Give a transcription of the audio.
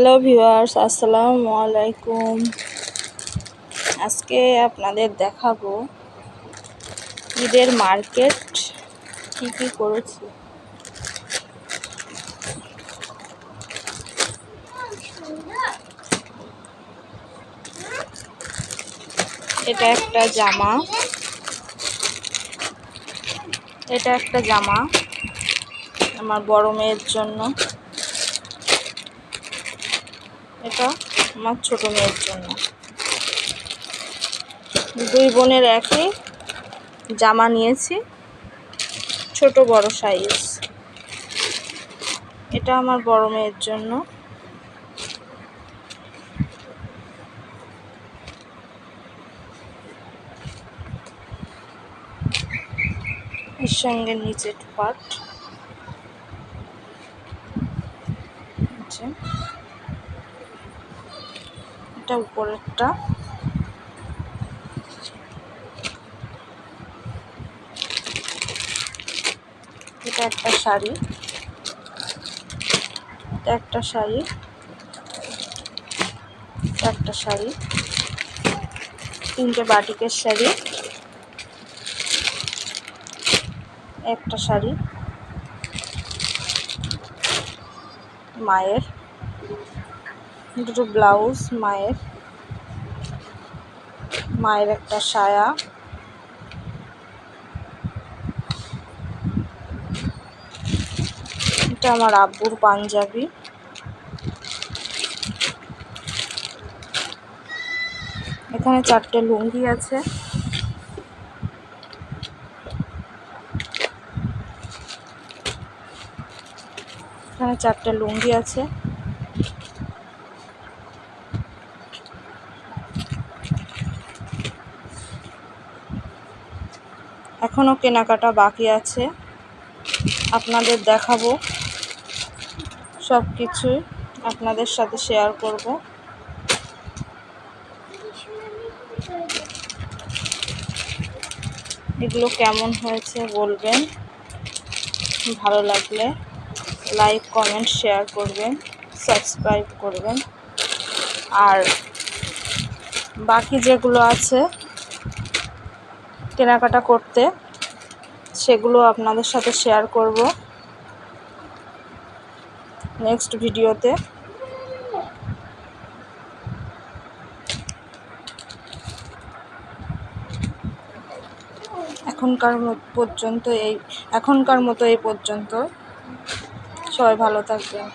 Hello viewers, আসসালামু আলাইকুম। আজকে আপনাদের দেখাবো ঈদের মার্কেট কি কি করেছি। এটা একটা জামা। এটা একটা জামা আমার বড় মেয়ের জন্য। এটা আমার ছোট মেয়ের জন্য। দুই বোনের একই জামা নিয়েছি, ছোট বড় সাইজ এটা আমার বড় মেয়ের জন্য। এর সঙ্গে নিচে পাট এটা উপরেরটা। এটা একটা শাড়ি। এটা একটা শাড়ি। একটা শাড়ি। তিনটে বাটিকের শাড়ি। একটা শাড়ি। মায়ের। দুটো ব্লাউজ, মায়ের মায়ের একটা সায়া। এটা আমার আব্বুর পাঞ্জাবি। এখানে চারটে লুঙ্গি আছে। এখানে চারটে লুঙ্গি আছে। এখনও কেনাকাটা বাকি আছে। আপনাদের দেখাবো সব কিছুই আপনাদের সাথে শেয়ার করব। এগুলো কেমন হয়েছে বলবেন। ভালো লাগলে লাইক কমেন্ট শেয়ার করবেন সাবস্ক্রাইব করবেন। আর বাকি যেগুলো আছে কেনাকাটা করতে, সেগুলো আপনাদের সাথে শেয়ার করব নেক্সট ভিডিওতে। এখনকার পর্যন্ত এই, এখনকার মতো এই পর্যন্ত। সবাই ভালো থাকবেন।